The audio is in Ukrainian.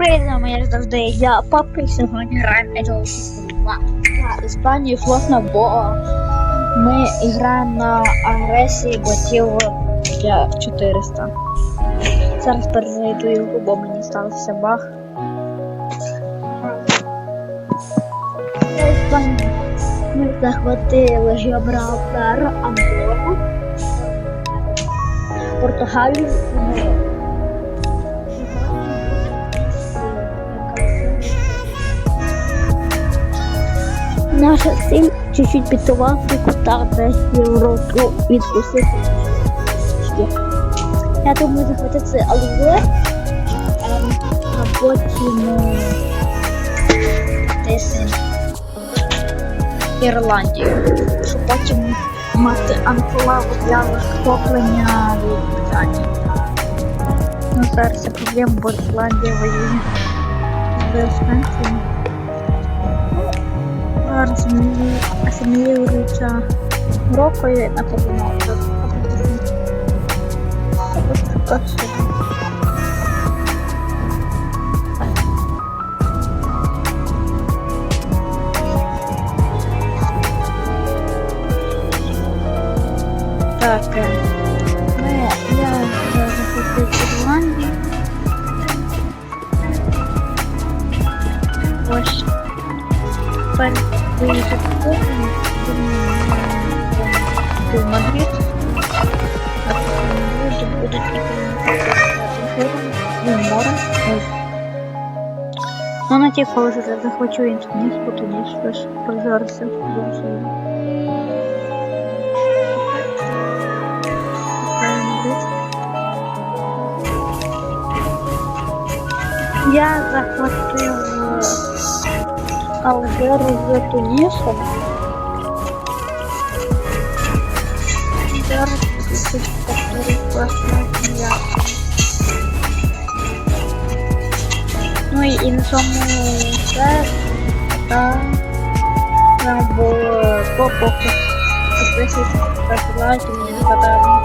привіт, як завжди. Я папа і сьогодні граємо Agile System 2. За Іспанію флотна, бо ми граємо на агресії ботів для 400. Зараз перезайду його, бо мені стався баг. Ми захватили Гібралтар, Андору, Португалію. ми Наша цель чуть-чуть піти в Африку та десь Європу відкусити. Я думаю захватити Алгор, ем, а потім е, десь Ірландію, щоб потім мати анклаву для захоплення від Британії. Ну, зараз проблема, бо Ірландія воює з Францією. Зараз асимілюється Морокою на подумав. Так, е, ми, я захопив Ірландію. Ось тепер в Мадрид. А потім люди будуть іти в море. Ось. Ну, на ті, коли вже захочу інтернет, тоді щось прозориться. Дуже сильно. Я захватив Алжир з Тунісом. Повторить класна. Ну і, і на цьому все. Та нам було попок. Підписуйтесь, ставте лайки, мені не